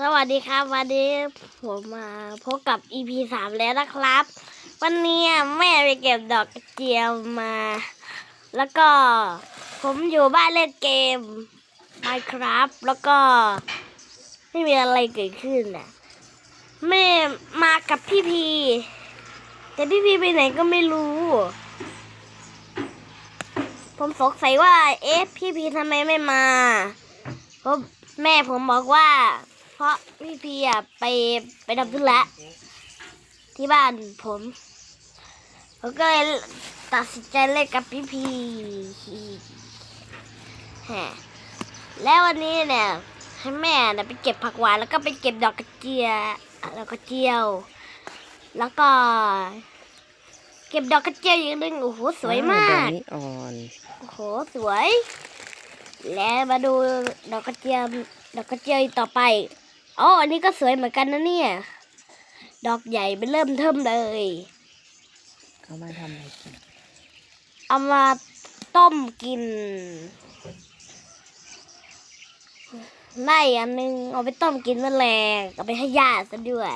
สวัสดีครับวันนี้ผมมาพบกับ EP สามแล้วนะครับ วันนี้แม่ไปเก็บดอกกระเจียวมา แล้วก็ผมอยู่บ้านเล่นเกม Minecraft แล้วก็ไม่มีอะไรเกิดขึ้นน่ะแม่มากับพี่พี แต่พี่พีไปไหนก็ไม่รู้ ผมสงสัยว่า เอ๊ะพี่พีทำไมไม่มาเพราะแม่ผมบอกว่า เพราะพี่พีอะไปไปทำธุระที่บ้านผมผมก็เลยตัดสินใจเล่นกับพี่พีฮะแล้ววันนี้เนี่ยให้แม่เนี่ยไปเก็บผักหวานแล้วก็ไปเก็บดอกกระเจียดอกกระเจียว แล้วก็ เก็บดอกกระเจียวอย่างหนึงโอ้โหสวยมาดอกกนี้อ่อนโอ้โหสวย แล้วมาดูดอกกระเจียวดอกกระเจียวอีกต่อไป อ๋ออันนี้ก็สวยเหมือนกันนะเนี่ย ดอกใหญ่เป็นเริ่มเทิมเลยเขามาทำอะไรกันเอามาต้มกิน ได้อันนึงเอาไปต้มกินแมลงเอาไปให้ญาติซะด้วย